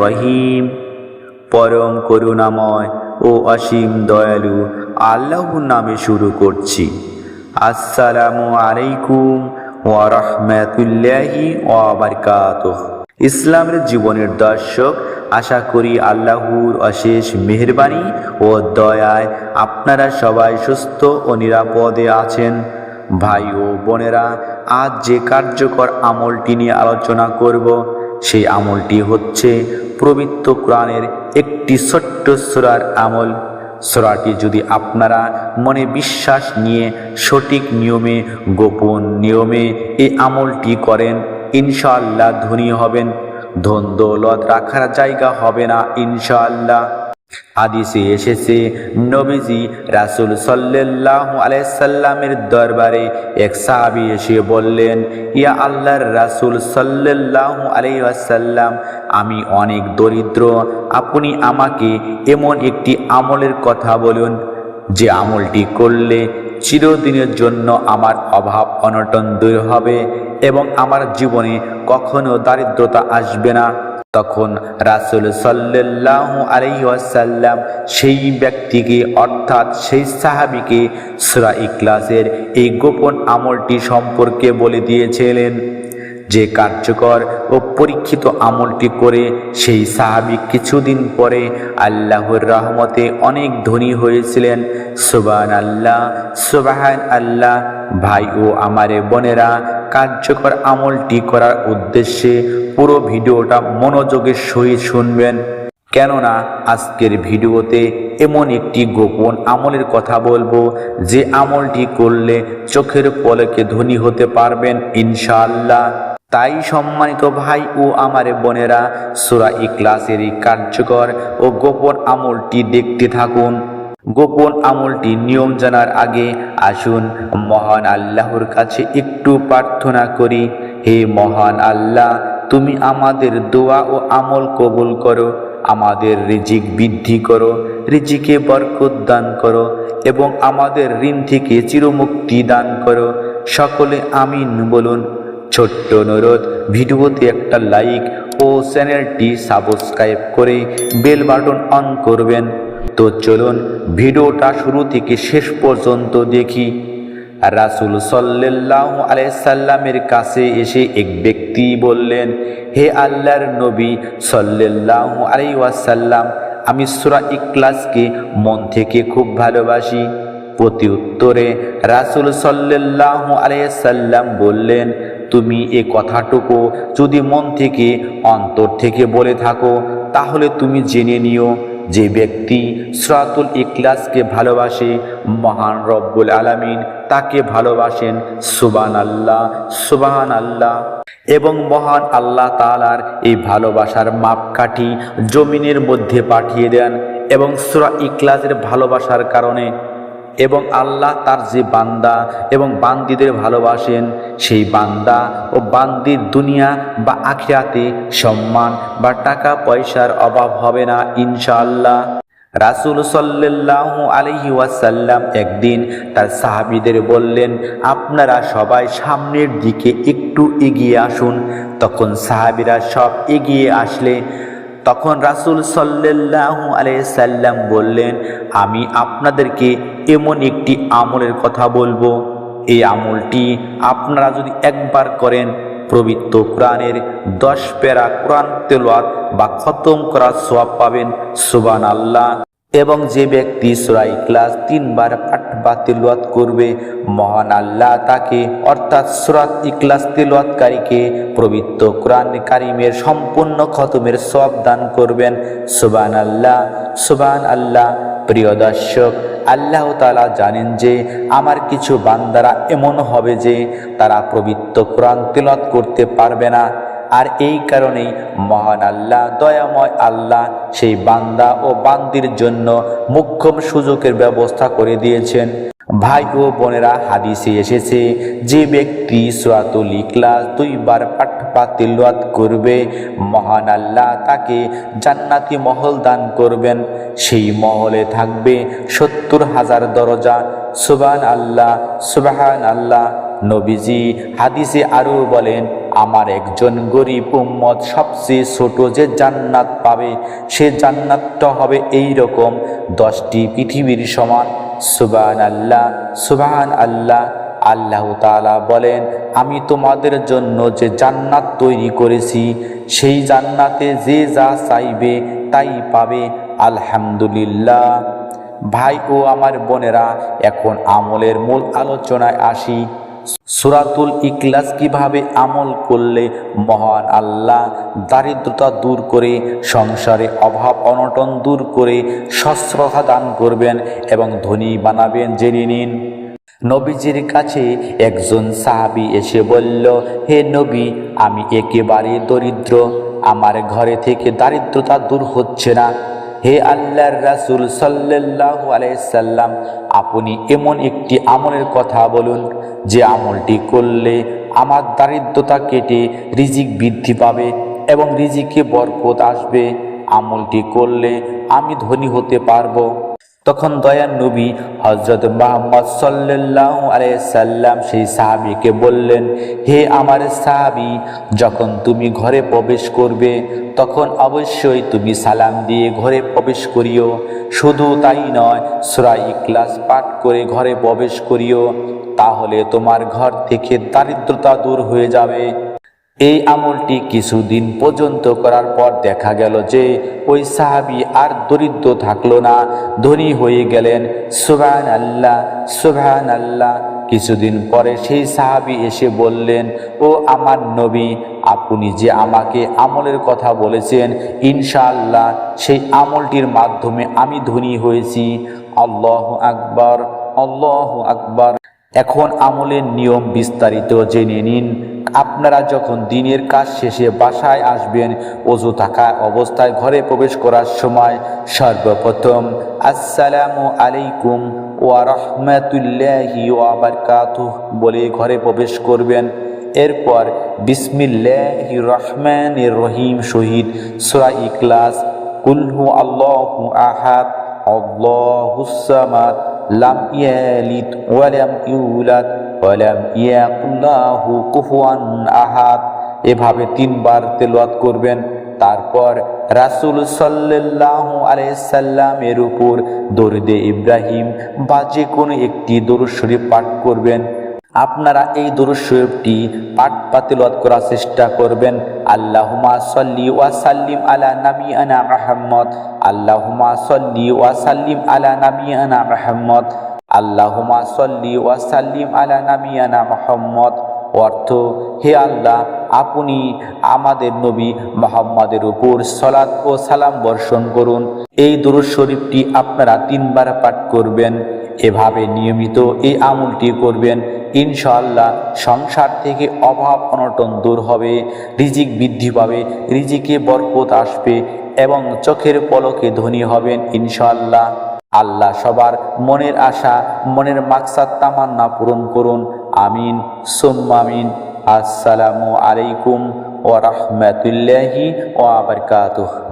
রহিম। পরম করুণাময় ও অসীম দয়ালু আল্লাহর নামে শুরু করছি। আসসালামু আলাইকুম ওয়া রাহমাতুল্লাহি ওয়া বারাকাতুহ। ইসলামের জীবনের দর্শক, আশা করি আল্লাহর অশেষ মেহেরবানি ও দয়ায় আপনারা সবাই সুস্থ ও নিরাপদে আছেন। ভাই ও বোনেরা, আজ যে কার্যকর আমলটি নিয়ে আলোচনা করব, সেই আমলটি হচ্ছে পবিত্র কোরআনের একটি ছোট্ট সুরার আমল। সোরাটি যদি আপনারা মনে বিশ্বাস নিয়ে সঠিক নিয়মে, গোপন নিয়মে এই আমলটি করেন ইনশাআল্লাহ ধনী হবেন, ধন দৌলত রাখার জায়গা হবে না ইনশাআল্লাহ। আদিসে এসেছে, নবীজি রাসুল সাল্লাহ আলাইসাল্লামের দরবারে এক সাহাবি এসে বললেন, ইয়া আল্লাহর রাসুল সাল্লাহ আলাইসাল্লাম আমি অনেক দরিদ্র, আপনি আমাকে এমন একটি আমলের কথা বলুন, যে আমলটি করলে চিরদিনের জন্য আমার অভাব অনটন দূর হবে এবং আমার জীবনে কখনো দারিদ্রতা আসবে না। তখন রাসুল সাল্লাহ আলহ্লাম সেই ব্যক্তিকে, অর্থাৎ সেই সাহাবিকে সুরা ইকলাসের এই গোপন আমলটি সম্পর্কে বলে দিয়েছিলেন। যে কার্যকর ও পরীক্ষিত আমলটি করে, সেই সাহাবি কিছুদিন পরে আল্লাহর রহমতে অনেক ধনী হয়েছিলেন। সুবান আল্লাহ সুবাহান আল্লাহ ভাই ও আমারে বোনেরা, কার্যকর আমলটি করার উদ্দেশ্যে পুরো ভিডিওটা মনোযোগের সহিত শুনবেন। কেননা, আজকের ভিডিওতে এমন একটি গোপন আমলের কথা বলব, যে আমলটি করলে চোখের পলকে ধনী হতে পারবেন ইনশাআল্লাহ। তাই সম্মানিত ভাই ও আমার বোনেরা, সুরা ইকলাসের কার্যকর ও গোপন আমলটি দেখতে থাকুন। গোপন আমলটি নিয়ম জানার আগে আসুন, মহান আল্লাহর কাছে একটু প্রার্থনা করি, হে মহান আল্লাহ, তুমি আমাদের দোয়া ও আমল কবুল করো, আমাদের রিজিক বৃদ্ধি করো, রিজিকে বরকত দান করো এবং আমাদের ঋণ থেকে চিরমুক্তি দান করো। সকলে আমিন বলুন ছোট্ট অনুরোধ, ভিডিওতে একটা লাইক ও চ্যানেলটি সাবস্ক্রাইব করে বেল বাটন অন করবেন। তো চলুন, ভিডিওটা শুরু থেকে শেষ পর্যন্ত দেখি। রাসুল সাল্লাহ আলাইসাল্লামের কাছে এসে এক ব্যক্তি বললেন, হে আল্লাহর নবী সাল্লাহ আলাই ওয়াসাল্লাম, আমি সুরা ইকলাসকে মন থেকে খুব ভালোবাসি। প্রতি উত্তরে রাসুল সাল্লাহ আলাইসাল্লাম বললেন তুমি এ কথাটুকু যদি মন থেকে, অন্তর থেকে বলে থাকো, তাহলে তুমি জেনে নিও যে ব্যক্তি সরাতুল ইকলাসকে ভালোবাসে, মহান রব্বুল আলামিন তাকে ভালোবাসেন সুবান আল্লাহ সুবাহান আল্লাহ এবং মহান আল্লাহ তালার এই ভালোবাসার মাপকাঠি জমিনের মধ্যে পাঠিয়ে দেন এবং সুরা ইকলাসের ভালোবাসার কারণে এবং আল্লাহ তার যে বান্দা এবং বান্দিদের ভালোবাসেন, সেই বান্দা ও বান্দির দুনিয়া বা আখিরাতে সম্মান বা টাকা পয়সার অভাব হবে না, ইনশাআল্লাহ। রাসুল সাল্লাহ আলহি ওয়াসাল্লাম একদিন তার সাহাবিদের বললেন, আপনারা সবাই সামনের দিকে একটু এগিয়ে আসুন। তখন সাহাবিরা সব এগিয়ে আসলে তখন রাসুল সাল্লাহ আলাইসাল্লাম বললেন, আমি আপনাদেরকে এমন একটি আমলের কথা বলব। এই আমলটি আপনারা যদি একবার করেন, পবিত্র কোরআনের দশ পেরা কোরআন তেলোয়াত বা খতম করার সোয়াব পাবেন। সুবান আল্লাহ এবং যে ব্যক্তি সুরাই ক্লাস তিনবার পাঠ বা তেলোয়াত করবে, মহান আল্লাহ তাকে, অর্থাৎ সুরাত ইকলাস তেলোয়াতকারীকে পবিত্র কোরআন কারিমের সম্পূর্ণ খতমের সব দান করবেন। সুবান আল্লাহ সুবান আল্লাহ। প্রিয় দর্শক, আল্লাহ তালা জানেন যে আমার কিছু বান্দারা এমন হবে যে তারা পবিত্র কোরআন তেলত করতে পারবে না। আর এই কারণেই মহান আল্লাহ, দয়াময় আল্লাহ সেই বান্দা ও বান্দির জন্য মুখ্যম সুযোগের ব্যবস্থা করে দিয়েছেন। ভাই ও বোনেরা, হাদিসে এসেছে, যে ব্যক্তি সুরাতুল ইখলাস দুইবার পাঠ বা করবে, মহান আল্লাহ তাকে জান্নাতি মহল দান করবেন। সেই মহলে থাকবে সত্তর হাজার দরজা। সুবান আল্লাহ, সুবাহান আল্লাহ নবীজি হাদিসে আরও বলেন, আমার একজন গরিব উম্মত সবচেয়ে ছোট যে জান্নাত পাবে, সে জান্নাতটা হবে এই রকম দশটি পৃথিবীর সমান। সুবান আল্লাহ সুবাহান আল্লাহ আল্লাহ তাআলা বলেন, আমি তোমাদের জন্য যে জান্নাত তৈরি করেছি, সেই জান্নাতে যে যা চাইবে তাই পাবে। আলহামদুলিল্লাহ। ভাই ও আমার বোনেরা, এখন আমলের মূল আলোচনায় আসি। সুরাতুল ইকলাস কীভাবে আমল করলে মহান আল্লাহ দারিদ্রতা দূর করে, সংসারে অভাব অনটন দূর করে সস্রতা দান করবেন এবং ধনী বানাবেন জেনে নিন। নবীজির কাছে একজন সাহাবি এসে বলল, হে নবী, আমি একেবারে দরিদ্র। আমার ঘরে থেকে দারিদ্রতা দূর হচ্ছে না। হে আল্লাহর রাসুল সাল্লাহ আলাইসাল্লাম আপনি এমন একটি আমলের কথা বলুন যে আমলটি করলে আমার দারিদ্রতা কেটে রিজিক বৃদ্ধি পাবে এবং রিজিকে বরকত আসবে। আমলটি করলে আমি ধনী হতে পারব। তখন দয়ার নবী হজরত মোহাম্মদ সাল্লাহ আলাইসাল্লাম সেই সাহাবিকে বললেন, হে আমার সাহাবি, যখন তুমি ঘরে প্রবেশ করবে, তখন অবশ্যই তুমি সালাম দিয়ে ঘরে প্রবেশ করিও। শুধু তাই নয়, সুরা ইকলাস পাঠ করে ঘরে প্রবেশ করিও। তাহলে তোমার ঘর থেকে দারিদ্রতা দূর হয়ে যাবে। এই আমলটি কিছুদিন পর্যন্ত করার পর দেখা গেল যে ওই সাহাবি আর দরিদ্র থাকল না, ধনী হয়ে গেলেন। সুবান আল্লাহ সুবান আল্লাহ কিছুদিন পরে সেই সাহাবি এসে বললেন, ও আমার নবী, আপনি যে আমাকে আমলের কথা বলেছেন, ইনশাআল্লাহ সেই আমলটির মাধ্যমে আমি ধনী হয়েছি। আল্লাহ আকবার আল্লাহ আকবার। এখন আমলের নিয়ম বিস্তারিত জেনে নিন। আপনারা যখন দিনের কাজ শেষে বাসায় আসবেন, অজু থাকা অবস্থায় ঘরে প্রবেশ করার সময় সর্বপ্রথম, আসসালামু আলাইকুম ওয়া রহমাতুল্লাহি ওয়া বারাকাতুহ বলে ঘরে প্রবেশ করবেন। এরপর, বিসমিল্লাহি রহমানির রহিম শহীদ সূরা ইখলাস কুলহু আল্লাহ আহাদ, আল্লাহুস সামাদ, লাম ইয়ালিদ ওয়া লাম ইউলাদ আহাদ, এভাবে তিনবার তেলাওয়াত করবেন। তারপর রাসূল সাল্লাল্লাহু আলাইহি সাল্লামের উপর দরুদে ইব্রাহিম বা যে কোনো একটি দরুদ শরীফ পাঠ করবেন। আপনারা এই দরুদ শরীফটি পাঠ পাতিলত করার চেষ্টা করবেন। আল্লাহুমা সল্লি ওয়া সাল্লিম আলা আনা মুহাম্মদ আল্লাহুমা সল্লি ওয়া সাল্লিম আলা আনা মুহাম্মদ। আল্লাহুমা সল্লি ওয়া সাল্লিম আলা নামিয়ানা মুহাম্মদ। অর্থ, হে আল্লাহ, আপনি আমাদের নবী মোহাম্মদের উপর সলাৎ ও সালাম বর্ষণ করুন। এই দুরুদ শরীফটি আপনারা তিনবার পাঠ করবেন। এভাবে নিয়মিত এই আমলটি করবেন। ইনশাআল্লাহ সংসার থেকে অভাব অনটন দূর হবে, রিজিক বৃদ্ধি পাবে, রিজিকে বরকত আসবে এবং চোখের পলকে ধনী হবেন ইনশাআল্লাহ। আল্লাহ সবার মনের আশা, মনের মাকসাদ তামান্না পূরণ করুন। আমিন। সোম্মামিন আসসালামু আলাইকুম ও রহমতুল্লাহি ও বারাকাতুহু।